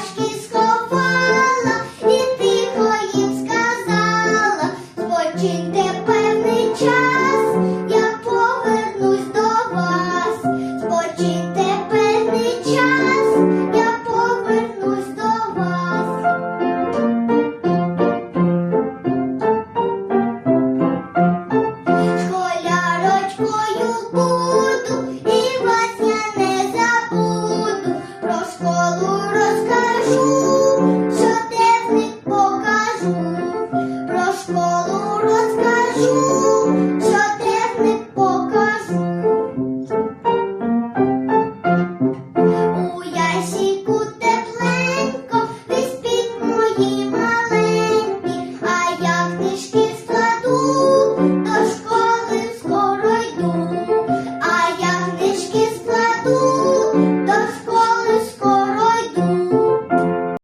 пляшки сховала і тихо їм сказала, спочиньте певний час, я повернусь до вас, спочиньте певний час, я повернусь до вас. Школярочкою буду. скажу, що трехне покажу. У ящику тепленько весь під моїм.